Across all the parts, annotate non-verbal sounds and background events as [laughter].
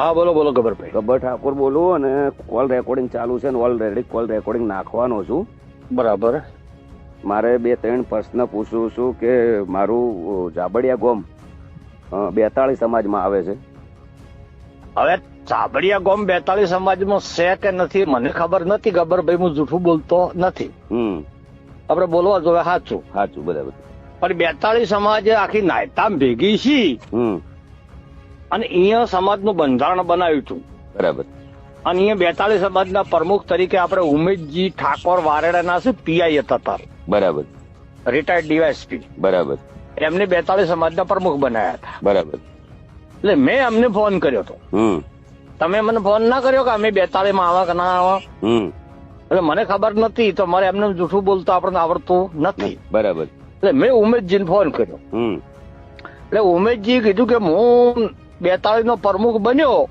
હા બોલો બોલો ગબરભાઈ ગબર ઠાકોર બોલું અને કોલ રેકોર્ડિંગ ચાલુ છે ને ઓલરેડી કોલ રેકોર્ડિંગ નાખવાનો છું. બરાબર. મારે બે ત્રણ પ્રશ્ન પૂછું છું કે મારું જાબડિયા ગોમ બેતાળી સમાજમાં આવે છે. હવે ચાબડિયા ગોમ બેતાળી સમાજમાં છે કે નથી મને ખબર નથી ગબરભાઈ હું જૂઠું બોલતો નથી. હમ. આપણે બોલવા જોવે સાચું સાચું બરાબર. પણ બેતાળી સમાજ આખી નાયતામ ભેગી છી. હમ. અને અહીંયા સમાજનું બંધારણ બનાવ્યું હતું. બરાબર. અને અહીંયા બેતાલીસ સમાજના પ્રમુખ તરીકે આપણે ઉમેશજી ઠાકોર વારેડાના છે પીઆઈ હતા તાર બરાબર. રિટાયર્ડ ડીવાયસપી બરાબર. એમને બેતાલીસ સમાજના પ્રમુખ બનાવ્યા હતા. બરાબર. એટલે મેં અમને ફોન કર્યો હતો. તમે મને ફોન ના કર્યો કે અમે બેતાલીસમાં આવા કે ના આવા? એટલે મને ખબર નથી તો મારે એમને જૂઠું બોલતા આપણને આવડતું નથી. બરાબર. એટલે મેં ઉમેશજીને ફોન કર્યો. હમ. એટલે ઉમેશજી કીધું કે હું બેતાલીસ નો પ્રમુખ બન્યો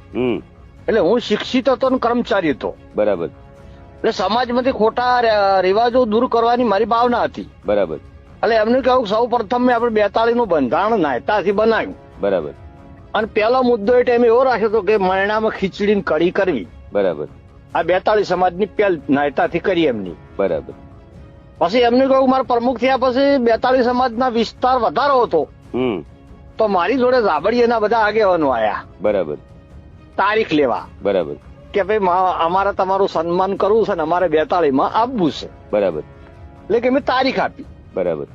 એટલે હું શિક્ષિત હતો ને કર્મચારી હતો. બરાબર. એટલે સમાજમાંથી ખોટા રિવાજો દૂર કરવાની મારી ભાવના હતી. બરાબર. એટલે એમને કહ્યું સૌ પ્રથમ મેં આપણે બેતાલીસનું બંધારણ નાયતાથી બનાવ્યું. બરાબર. અને પહેલો મુદ્દો એ ટાઈમે એવો રાખ્યો હતો કે મરણામાં ખીચડીને કઢી કરવી. બરાબર. આ બેતાળીસ સમાજની પહેલ નાયતાથી કરી એમની. બરાબર. પછી એમને કહ્યું મારા પ્રમુખ થયા પછી બેતાલીસ સમાજના વિસ્તાર વધારો હતો. તો મારી જોડે ઝાબડિયાના બધા આગેવાનો આયા. બરાબર. તારીખ લેવા. બરાબર. કે ભાઈ અમારે તમારું સન્માન કરવું છે ને અમારે બેતાળી માં આપવું છે. બરાબર. એટલે કે મેં તારીખ આપી. બરાબર.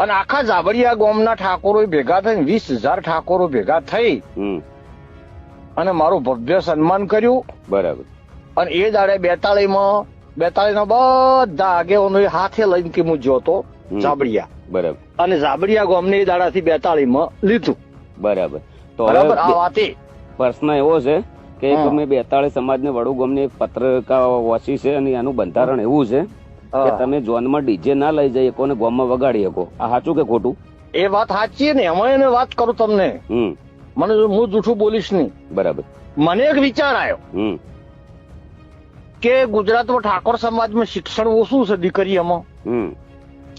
અને આખા ઝાબડિયા ગોમના ઠાકોરો ભેગા થઈને વીસ હજાર ઠાકોરો ભેગા થઈ. અને મારું ભવ્ય સન્માન કર્યું. બરાબર. અને એ દાડે બેતાળીમાં માં બેતાલીસ ના બધા આગેવાનો હાથે લઈને કે હું જોતો. ઝાબડિયા. બરાબર. અને ઝાબડિયા ગામને એ દાડાથી બેતાળી માં લીધું. બરાબર. તો બરાબર? આ પ્રશ્ન એવો છે કે. અમે બેતાળીસ સમાજને વડુ ગામની એક પત્રકા વાંચી છે અને એનું બંધારણ એવું છે કે. તમે જોનમાં ડીજે ના લઈ જઈ શકો ને ગામમાં વગાડી શકો. આ સાચું કે ખોટું? એ વાત સાચી ને એમાં એને વાત કરું તમને. હમ. મને હું જૂઠું બોલીશ નહીં. બરાબર. મને એક વિચાર આવ્યો હમ. કે ગુજરાતમાં ઠાકોર સમાજમાં શિક્ષણ ઓછું છે દીકરીઓમાં. હમ.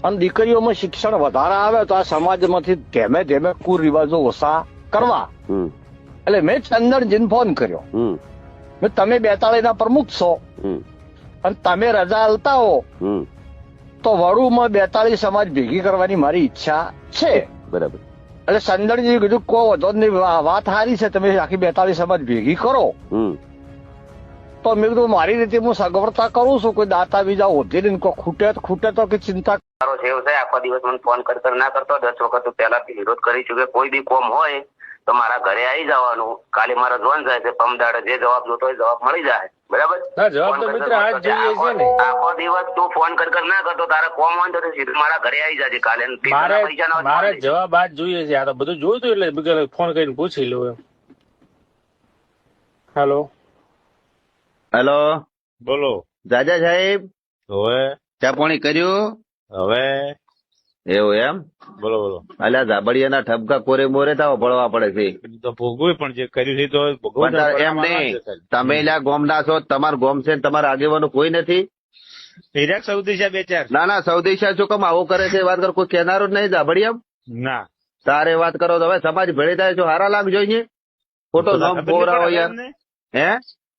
અને દીકરીઓમાં શિક્ષણ વધારે આવે તો આ સમાજમાંથી ધીમે ધીમે કુરિવાજો ઓછા કરવા. એટલે મેં ચંદનજીને ફોન કર્યો. મેં તમે બેતાળીના પ્રમુખ છો. હમ. અને તમે રજા આલતા હો. તો વડુમાં બેતાળી સમાજ ભેગી કરવાની મારી ઈચ્છા છે. બરાબર. એટલે ચંદનજી કીધું કો વધો નહીં વાત સારી છે તમે આખી બેતાળી સમાજ ભેગી કરો. હમ. તો મેં કીધું મારી રીતે હું સગવડતા કરું છું કોઈ દાતા બીજા ઓધી ને કોઈ ખૂટે તો ખૂટે તો કે ચિંતા મારો સેવ છે આખો દિવસ મને ફોન કર કર ના કરતો. દસ વખત હું પહેલાથી વિરોધ કરી છું કે કોઈ બી કોમ હોય તો મારા ઘરે આવી જવાનું. કાલે મારા જોન જાય છે. પમદાડે જે જવાબ જોતો હોય જવાબ મળી જાય. બરાબર? ના, જવાબ તો ફોન કર મિત્ર કર આજ કરતો. જોઈએ આખો- છે ને. આખો દિવસ તું ફોન કર કર ના કરતો. તારે કોમ હોય તો સીધું મારા ઘરે આવી જાજે. કાલે મારે પૈસાના હોય તો મારે મળી જાય. જવાબ આજ જોઈએ છે. આ તો બધું જોયું એટલે ફોન કરીને પૂછી લઉં એમ. હેલો હેલો બોલો. જાજા સાહેબ? હવે. ચા પાણી કર્યું? હવે? એવું એમ? બોલો બોલો. અલ્યા ઝાબડિયાના ઠપકા કોરે મોરે તાવ ભળવા પડે છે. તો ભોગવે પણ જે કર્યું છે તો એમ નહીં. તમે લ્યા ગોમના છો તમાર ગોમ છે તમારા આગેવાનો કોઈ નથી? હિરાક છે બે ચાર. ના ના સૌદેશ શું કમ આવું કરે છે? વાત કર કોઈ કેનારો જ નહીં ધાબડિયા ના. તારે વાત કરો તો હવે સમાજ ભેળી થાય છો હારા લાગ જોઈએ ખોટો નામ બોરા હોય યાર. હે?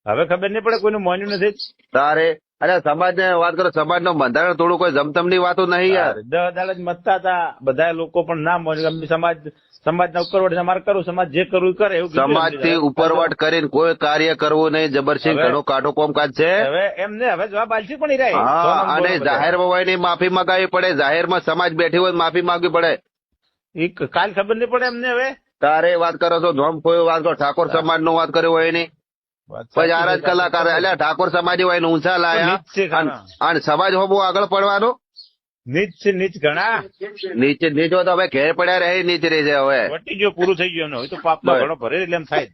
હવે ખબર નહીં પડે કોઈનું માન્યું નથી. તારે અરે સમાજ ને વાત કરો સમાજ નો બંધારણ થોડું કોઈ જમતમની વાતો નહીં યાર. દસ અદાલત મતતા હતા બધા લોકો પણ ના માન્યું સમાજ સમાજ ના ઉપરવટ અમારે કરવું સમાજ જે કરવું કરે એવું સમાજથી ઉપરવટ કરીને કોઈ કાર્ય કરવું નહીં. જબરસિંહ ઘણો કાઢો કોમકાજ છે. હવે એમને હવે જવાબ આલશે પણ રહ્યા. હા અને જાહેર હોયની માફી માંગાવી પડે. જાહેરમાં સમાજ બેઠી હોય માફી માંગવી પડે. કાલ ખબર નહીં પડે એમને હવે? તારે વાત કરો છો ધોમ કોઈ વાત કરો ઠાકોર સમાજ નો વાત કર્યો હોય નહીં પછી આર જ કલાકાર એટલે ઠાકોર સમાજ હોય ને ઊંચા લાયા. અને સમાજ હોબો આગળ પડવાનો. નીચ નીચ ઘણા. નીચે નીચો તો હવે ઘેર પડ્યા રહે નીચે રહી છે હવે. વટી ગયો પૂરું થઈ ગયું. હવે તો પાપ. ઘણો ભરે એટલે એમ થાય.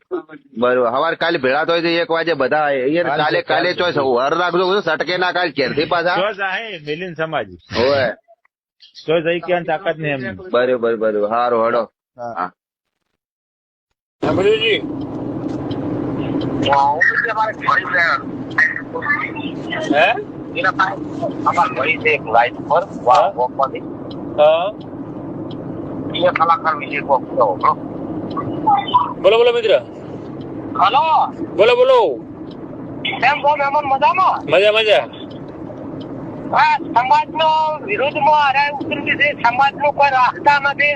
બરોબર. હવાર કાલે ભેળા તો એક વાગે બધા અહીંયા કાલે કાલે. ચોઈસ હર રાખજો સટકે ના કાલ ઘેરથી [laughs] પાછા. જો જાહે મિલિન સમાજ હોય ચોઈસ અહીં ક્યાં તાકાત નહીં એમ. બરોબર બરોબર. હારો હડો. હા. સાંભળ્યું હા, અમારે છે. એક પર. પ્રિય કલાકાર વિશે કોક બોલો બોલો મિત્ર. હલો? બોલો બોલો. કેમ છો મહેમાન મજામાં? મજા મજા. હા સમાજનો વિરોધમાં અરે ઉતરી છે સમાજનો કોઈ રાખતા નથી.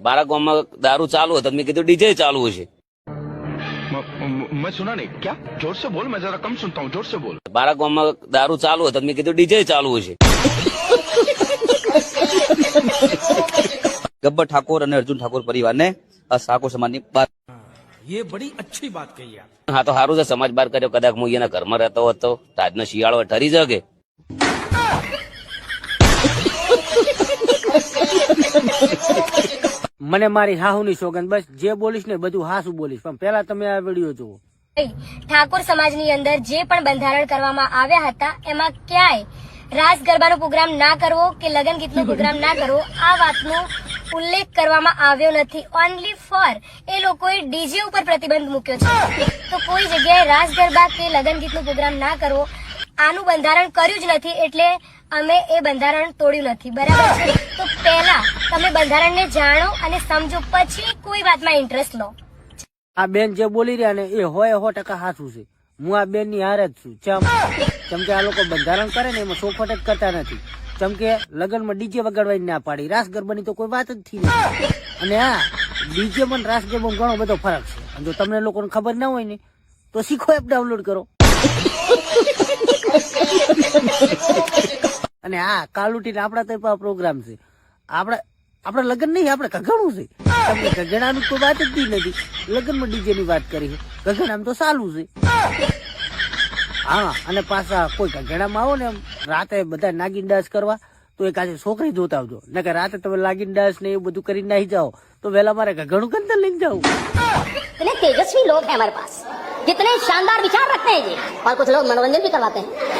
મારા ગામમાં દારૂ ચાલુ હતો મેં કીધું ડીજે ચાલુ છે मैं सुना नहीं क्या जोर से बोल मैं जरा कम सुनता हूँ जोर से बोल મારા ગામમાં દારૂ ચાલુ હતો મેં કીધું ડીજે ચાલુ છે [laughs] ગબ્બર ઠાકોર અને અર્જુન ઠાકોર પરિવારને આ ઠાકોર સમાજની બાર ये बड़ी अच्छी बात कही आप હા તો સારું છે સમાજ બાર કર્યો કદાચ હું એના ઘરમાં રહેતો હોત તો આજનો શિયાળો ઠરી જગે મને મારી હાહુની સોગંદ બસ જે બોલીશ ને બધું હાસું બોલીશ. પણ પેલા તમે આ વીડિયો જુઓ. ઠાકોર સમાજની અંદર જે પણ બંધારણ કરવામાં આવ્યા હતા, એમાં ક્યાંય રાસ ગરબાનો પ્રોગ્રામ ના કરવો કે લગન ગીતનો પ્રોગ્રામ ના કરવો, આ વાતનો ઉલ્લેખ કરવામાં આવ્યો નથી. ઓનલી ફોર એ લોકોએ ડીજે ઉપર પ્રતિબંધ મૂક્યો છે. તો કોઈ જગ્યાએ રાસ ગરબા કે લગન ગીતનો પ્રોગ્રામ ના કરવો, આનું બંધારણ કર્યું જ નથી, એટલે અમે એ બંધારણ તોડ્યું નથી, બરાબર છે? તો પહેલા તમે બંધારણને જાણો અને સમજો, પછી કોઈ વાતમાં ઇન્ટરેસ્ટ લો. આ બેન જે બોલી રહ્યા ને, એ હોય સો ટકા સાચું છે. હું આ બેનની હાર જ છું. ચમ કેમ કે આ લોકો બંધારણ કરે ને, એમાં ચોખવટ જ કરતા નથી. ચમ કે લગ્નમાં ડીજે વગાડવાની ના પાડી. રાસ ગરબાની તો કોઈ વાત જ થી નથી. અને હા ડીજે પણ રાસ ગરબામાં ઘણો બધો ફરક છે. અને જો તમને લોકોને ખબર ના હોય ને, તો શીખો એપ ડાઉનલોડ કરો. અને હા કાલુટીને આપણા તો પ્રોગ્રામ છે આપણે આપણે લગ્ન નહીં આપણે કઘણું છે તમને કઘણાનું કોઈ વાત જ દી નથી લગ્નમાં ડીજે ની વાત કરી છે કઘણામ તો સાલું છે હા અને પાછા કોઈ કઘણામાં આવો ને એમ રાતે બધા નાગીન ડાન્સ કરવા તો એક આજે છોકરી જોતા આવજો નકર રાતે તમે નાગીન ડાન્સ ને એવું બધું કરીને નાહી જાઓ તો વહેલા મારે કઘણું કંતર લઈને જાવ इतने तेजस्वी लोग हैं हमारे पास कितने शानदार विचार रखते हैं जी और कुछ लोग मनोरंजन भी करवाते हैं